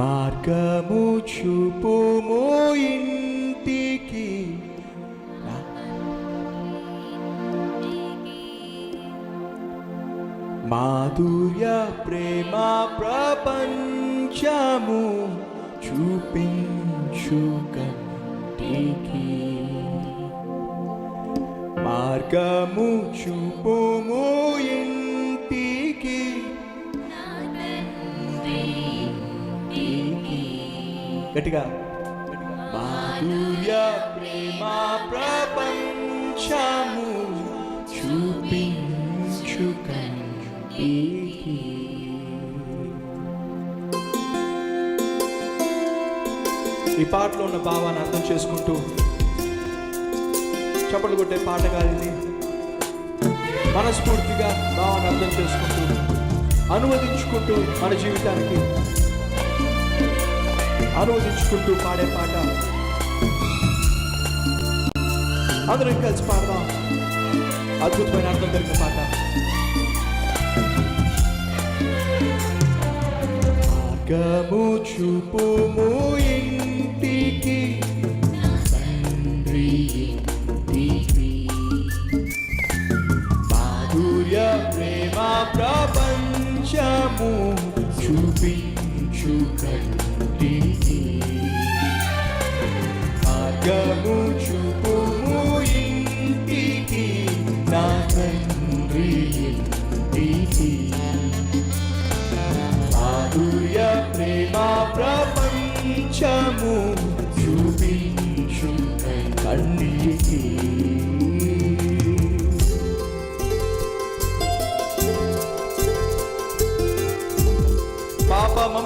మార్గము చూపుము ఇంటికి. మాధుర్య ప్రేమ ప్రపంచము చూపించు కంటికి మార్గము చూపుము గట్టిగా. మాధుర్య ప్రేమ ప్రపంచము చూపించు కంటికి ఈ పాటలో ఉన్న భావాన్ని అర్థం చేసుకుంటూ చప్పట్లు కొట్టే పాట కాదు మనస్ఫూర్తిగా భావాన్ని అర్థం చేసుకుంటూ అనువదించుకుంటూ మన జీవితానికి అనువదించుకుంటూ పాడే పాట. అందరం కలిసి పాడదాం. అద్భుతమైన అర్థం దొరికిన పాట. మార్గము చూపుము ఇంటికి. తండ్రి ఇంటికి. మాధుర్య ప్రేమ ప్రపంచము చూపించు కంటికి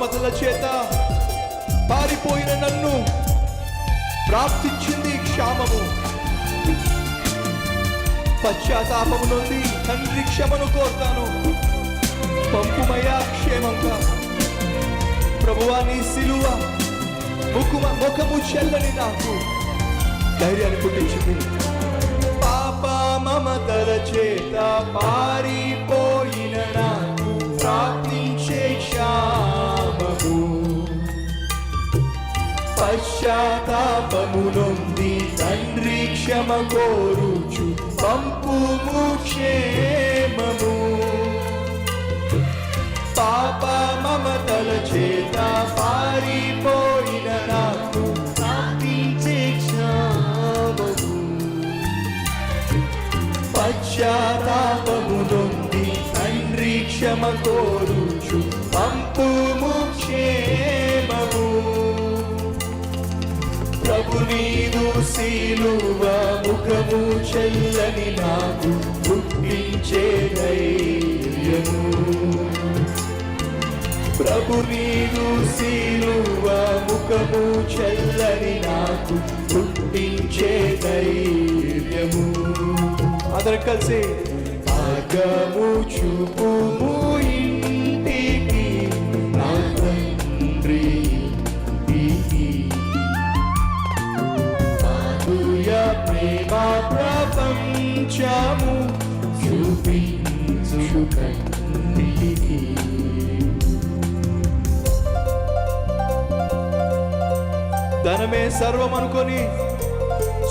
మమతల చేత పారిపోయిన నన్ను ప్రాప్తించింది క్షామము. పశ్చాత్తాపము నుండి తండ్రి క్షమను కోరుతాను. పంపుమయ్యా క్షేమంగా. ప్రభువా నీ సిలువ ముఖమ ముఖము చెల్లని నాకు ధైర్యాన్ని పుట్టించింది. పాప మమతల చేత పారిపోయిన నాకు ప్రాప్తించే క్షా పశ్చాత్తాపమునొంది తండ్రి క్షమ కోరుచు పంపుము క్షేమము పాప మమతల చేత పారిపోయిన నాకు ప్రాప్తించే క్షామము పశ్చాత్తాపము తండ్రి క్షమ కోరుచు పంపుము క్షేమము ప్రభు నీదు శీలువ ముఖము చెల్లని నాకు పుట్టించే ధైర్యము. ప్రభు నీదు శీలువ ముఖము చెల్లని నాకు పుట్టించే ధైర్యము. అందరు కలిసి మార్గము చూపుము. ప్రపంచము చూపించు కంటికి ధనమే సర్వం అనుకొని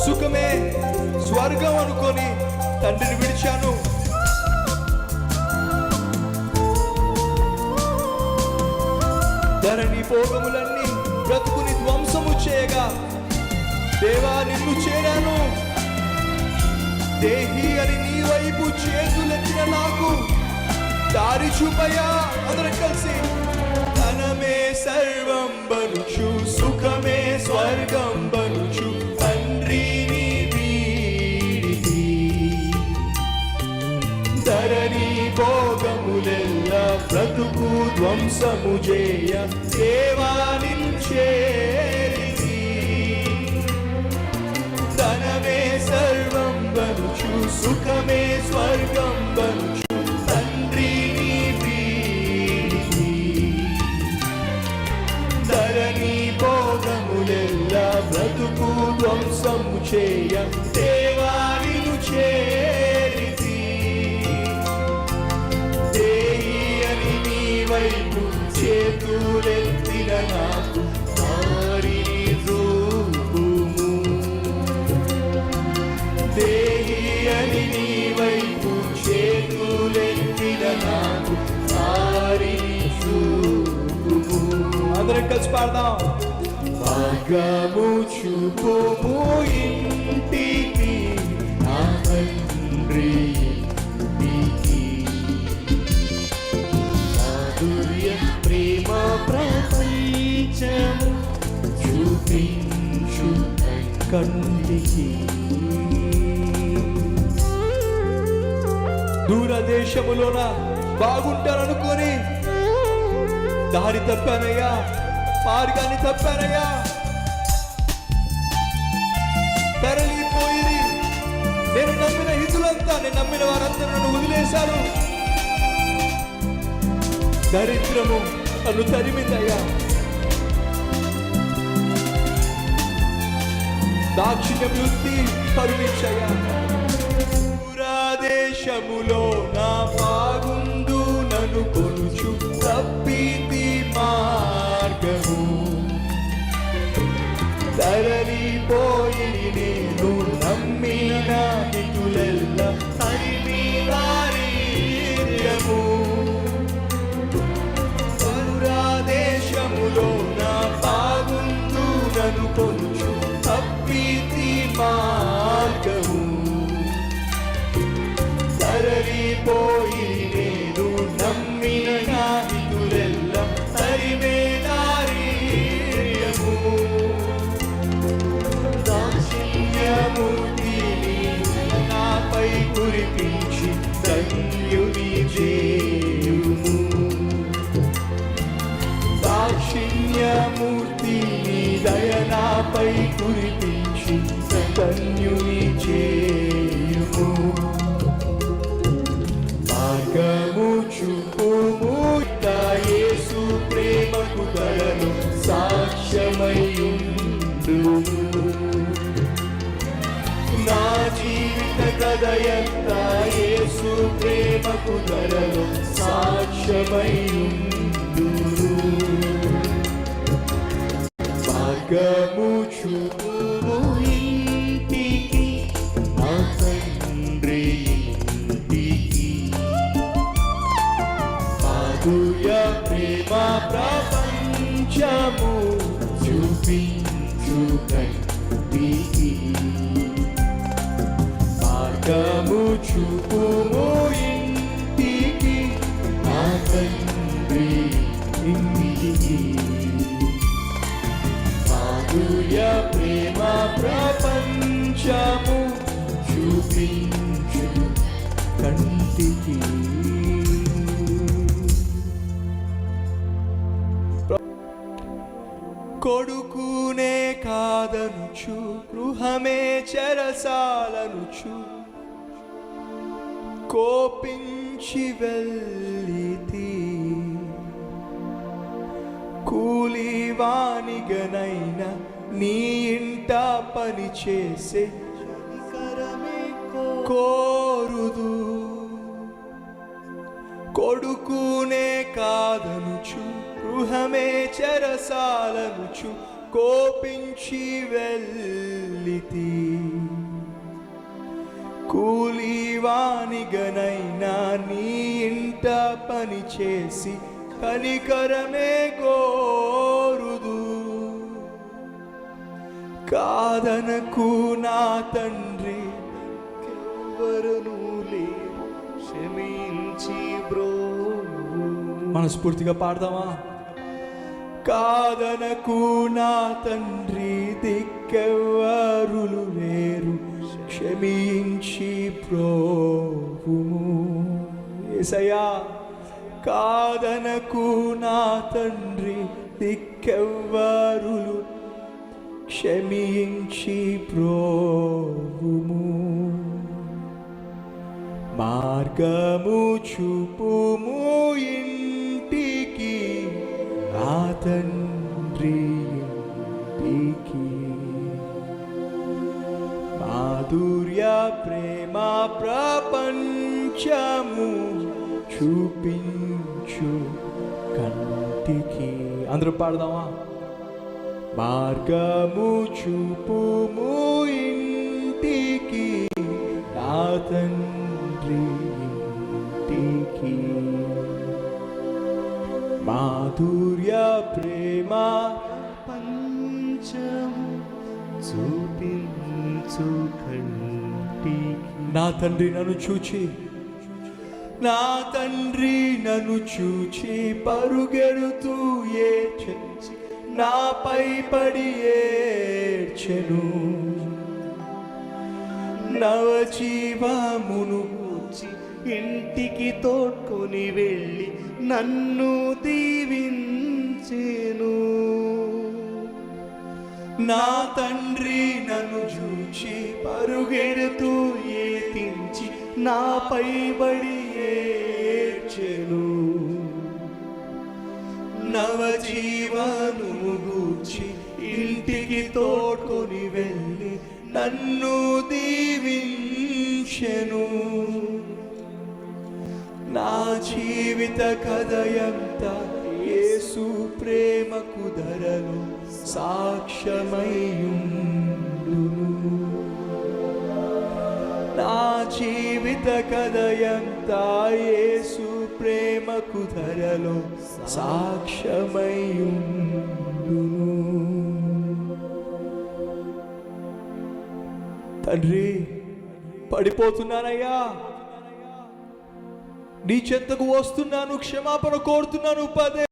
సుఖమే స్వర్గం అనుకొని తండ్రిని విడిచాను. ధరణి భోగములన్నీ బ్రతుకుని ధ్వంసము చేయగా దేవా నిన్ను చేరాను. దేహి అని నీ వైపు చేతులెత్తిన నాకు దారి చూపయా. అందరం కలిసి ధనమే సర్వం బలుచు సుఖమే స్వర్గం బలుచు తండ్రిని వీడితి. ధరణి భోగములెల్ల బ్రతుకు ధ్వంసము చేయ దేవాని సుఖమే స్వర్గం వచ్చు తండ్రి ధరణి భోగములెల్లా బ్రతుకు ధ్వంసము చేయ దేవానిను చేయ. కలిసి పాడదాం. మార్గము చూపుము ఇంటికి నా తండ్రి ప్రేమ ప్రపంచము చూపించు కంటికి దూరదేశములోన బాగుంటారనుకొని దారి తప్పానయ్యా. మార్గాన్ని చెప్పారయ్యా తరలిపోయి నేను నమ్మిన హితులంతా నేను నమ్మిన వారంతా నన్ను వదిలేశారు. దరిద్రము నన్ను తరిమిందయ్యా. దాక్షిణ్య వృత్తి కరుణించయ్యా పురాదేశములో నా బాగుందు పోయి నేను నమ్మిన హితులెల్ల తరిమి వారీర్యము పురాదేశములో నా బాగుందు నన్ను కొనుచు తప్పితి మార్గము సాక్ష్యమయ్యుండు నా జీవిత కథయంత యేసు ప్రేమకు ధరలు సాక్ష్యమయ్యుండు మార్గము చూపుము ఇంటికి నా తండ్రి ఇంటికి. మాధుర్య ప్రేమ ప్రపంచము చూపించు కంటికి మార్గము చూపుము ఇంటికి నా తండ్రి ఇంటికి. మాధుర్య ప్రేమ ప్రపంచము చూపించు కంటికి. కొడుకునే కాదనుచు గృహమే చెరసాలనుచు కోపించి వెళ్ళితి కూలివానిగనైన నీ ఇంట పని చేసే కోరుదు. కొడుకునే కాదనుచు గృహమే చెరసాలనుచు కోపించి వెళ్ళితి. కూలీవానిగనైనా నీ ఇంట పని చేసి కనికరమే కోరుదు కాదనకు నా తండ్రి ఎవరును లేరు క్షమించి బ్రో మనస్ఫూర్తిగా పాడదామా? కాదనకు నా తండ్రి దిక్కెవ్వరులు లేరు. క్షమించి ప్రోవుము ఏసయా కాదనకు నా తండ్రి దిక్కెవ్వరులు. క్షమించి ప్రోవుము మార్గము చూపుము ఇన్ తండ్రి ఇంటికి మాధుర్య ప్రేమ ప్రపంచము చూపించు కంటికి. అందరూ పాడదామా? మార్గము చూపుము ఇంటికి. నా తండ్రి మాధుర్య ప్రేమ పంచము చూపించు కంటికి. నా తండ్రి నన్ను చూచి నా తండ్రి నన్ను చూచి పరుగెడుతూ ఏడ్చి నాపై పడి ఏడ్చెను. నవజీవమును వచ్చి ఇంటికి తోడ్కొని వెళ్ళి నన్ను దీవించేను. నా తండ్రి నన్ను చూచి పరుగెడుతూ ఏతించి నాపై బడి ఏడ్చెను. నవజీవను గూర్చి ఇంటికి తోడ్కొని వెళ్ళి నన్ను దీవించెను. నా జీవిత కథయంత యేసు ప్రేమకు ధరలు సాక్ష్యమయ్యుండును. నా జీవిత కథయంత యేసు ప్రేమకు ధరలు సాక్ష్యమయ్యుండును. తండ్రి పడిపోతున్నానయ్యా. నీ చెంతకు వస్తున్నాను క్షమాపణ కోరుతున్నాను పదే